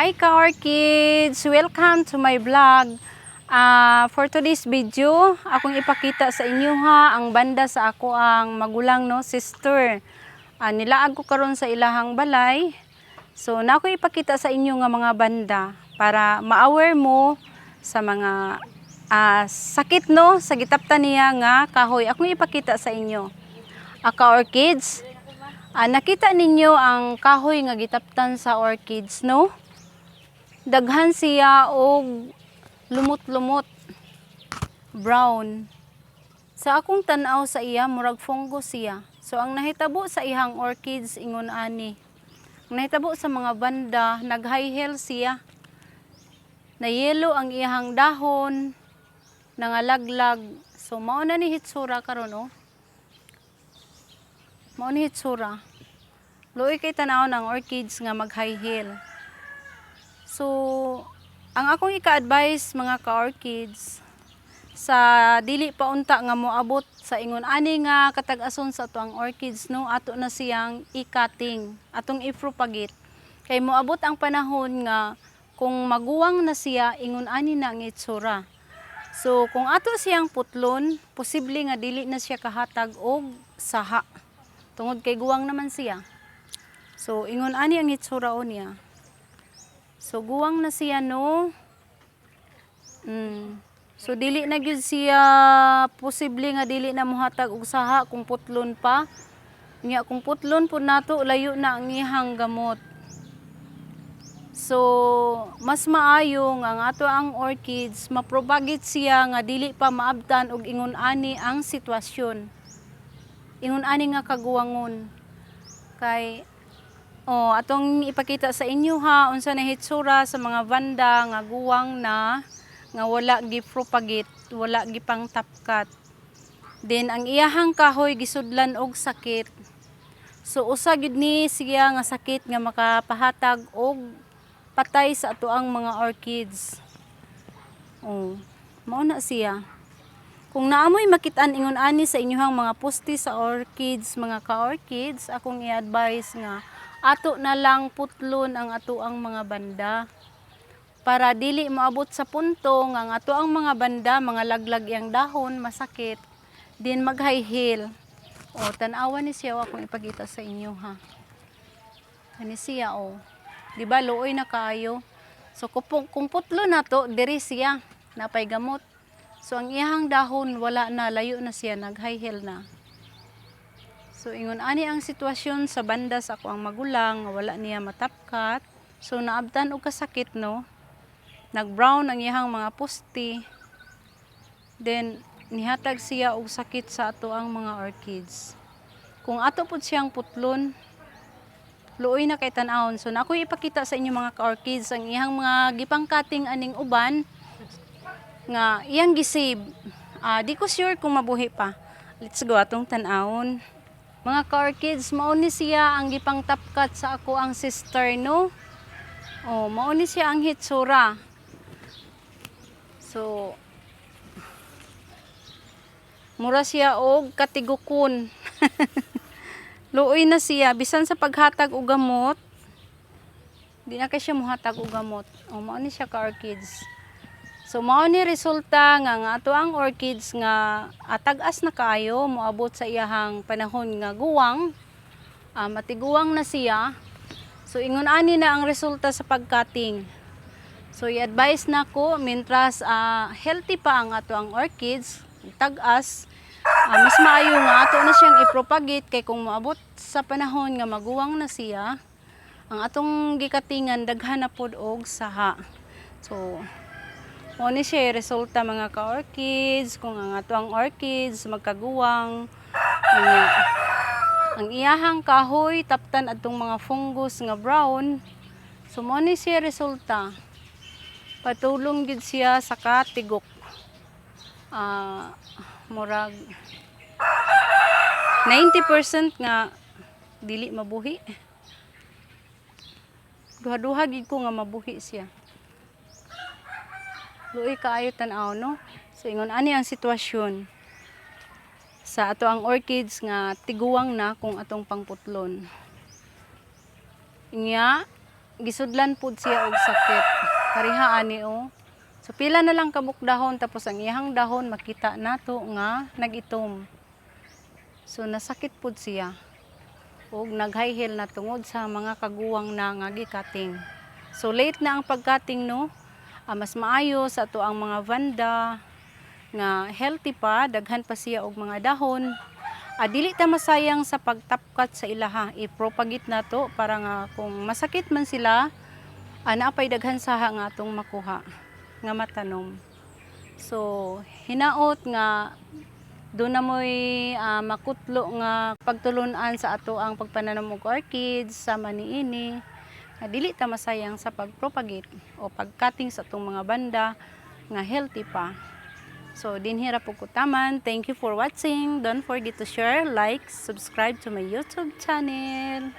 Hi Kaor Kids! Welcome to my vlog. Ah, for today's video, akong ipakita sa inyo ha ang banda sa ako ang magulang no sister. Ah, nilaag ko karon sa ilahang balay. So na ako ipakita sa inyo nga mga banda para ma-aware mo sa mga ah, sakit no sa gitaptan niya nga kahoy. Akong ipakita sa inyo. Aka orchids. Ah, nakita ninyo ang kahoy nga gitaptan sa orchids no? Daghan siya og lumot-lumot brown. Sa akong tan-aw sa iya murag fungus siya. So ang nahitabo sa ihang orchids ingon ani. Ang nahitabo sa mga banda nag high heel siya. Na yellow ang ihang dahon nangalaglag. So mao na ni hitsura karon oh. Mao ni hitsura. Luoy kay tanaw ng orchids nga mag high heel So, ang akong ika-advise mga ka-orchids, sa dili pa unta nga moabot sa ingon ani nga katag-ason sa ato ang orchids no? Ato na siyang i-cutting atong i-propagate. Kay moabot ang panahon nga kung maguwang na siya ingon ani na ang itsura. So kung ato siyang putlon posible nga dili na siya kahatag og saha. Tungod kay guwang naman siya. So ingon ani ang itsura niya So guwang na siya no. Mm. So dili na gyud siya posible nga dili na mohatag og saha kung putlon pa. Nya kung putlon pud nato layo na ang ihang gamot. So mas maayo nga ang ato ang orchids mapropagate siya nga dili pa maabtan og ingon ani ang sitwasyon. Ingon ani nga kaguwangon. Kay Oh, atong ipakita sa inyo ha unsa na hitsura sa mga banda nga guwang na nga wala gipropagate, wala gipang tapkat. Then ang iyahang kahoy gisudlan og sakit. So usa gyud ni siya nga sakit nga makapahatag og patay sa atoang mga orchids. Oh, mao na siya. Kung naamoy makitaan ingon ani sa inyohang mga pusti sa orchids, mga ka-orchids, akong i-advise nga ato na lang putlon ang ato ang mga banda. Para dili maabot sa punto nga ang ato ang mga banda mga laglag yang dahon masakit din maghayhil o tanawa ni siya akong ipakita sa inyo ha? Ani siya o. Di ba luoy na kaayo? So kung, kung putlo na to diri siya. Napay gamot so ang iyang dahon wala na layo na siya naghayhil na So ingon ani ang sitwasyon sa banda sa ako ang magulang wala niya matapkat. So naabtan og kasakit no. Nag-brown ang iyang mga pusti. Then nihatag siya og sakit sa ato ang mga orchids. Kung ato pud siyang putlon, luoy na kay tan-awon. So na ako ipakita sa inyo mga ka-orchids ang iyang mga gipangkating aning uban nga iyang gisave. Ah, di ko sure kung mabuhi pa. Let's go atong tan-awon. Mga ka-orchids, mauni siya ang gipang tapkat sa ako ang sister, no? Oh, mauni siya ang hitsura. So, mura siya og katigukon. Luoy na siya, bisan sa paghatag og gamot, di na kay siya muhatag og gamot. Oh, mauni siya ka-orchids. So mao ni resulta nga nga ato ang orchids nga atag-as na kaayo moabot sa iyahang panahon nga guwang. Ah, matiguwang na siya. So ingon ani na ang resulta sa pagcutting. So i-advise na ko mintras ah, healthy pa ang ato ang orchids, tag-as, ah, mas maayo nga ato na siyang i-propagate kay kung moabot sa panahon nga maguwang na siya, ang atong gikatingan daghan na pod og saha. So mo ni siya resulta mga ka-orchids, kung ang ato ang orchids magkaguwang. Nga, ang iyahang kahoy taptan adtong mga fungus nga brown. So mo ni siya resulta. Patulong gid siya sa katigok. Ah, murag 90% nga dili mabuhi. Duha-duha gid ko nga mabuhi siya. Luoy kaayo tan-aw no. So ingon ani ang sitwasyon sa ato ang orchids nga tiguwang na kung atong pangputlon. Inya gisudlan pud siya og sakit. Kariha ani o. So pila na lang kabuk dahon tapos ang iyang dahon makita nato nga nagitom. So nasakit pud siya. Og nag-high heel na tungod sa mga kaguwang na nga gikating. So late na ang pagkating no. Ah, mas maayo sa ato ang mga vanda nga healthy pa, daghan pa siya og mga dahon. Ah, dili ta masayang sa pagtapkat sa ilaha. I-propagate na to para nga kung masakit man sila, ah, naapay daghan saha nga atong makuha nga matanom. So, hinaot nga doon na mo'y ah, makutlo nga pagtulunan sa ato ang pagpananom og orchids sa maniini. Nga dili ta masayang sa pagpropagate o pagcutting sa atong mga banda nga healthy pa. So, dinhira po kutaman. Thank you for watching. Don't forget to share, like, subscribe to my YouTube channel.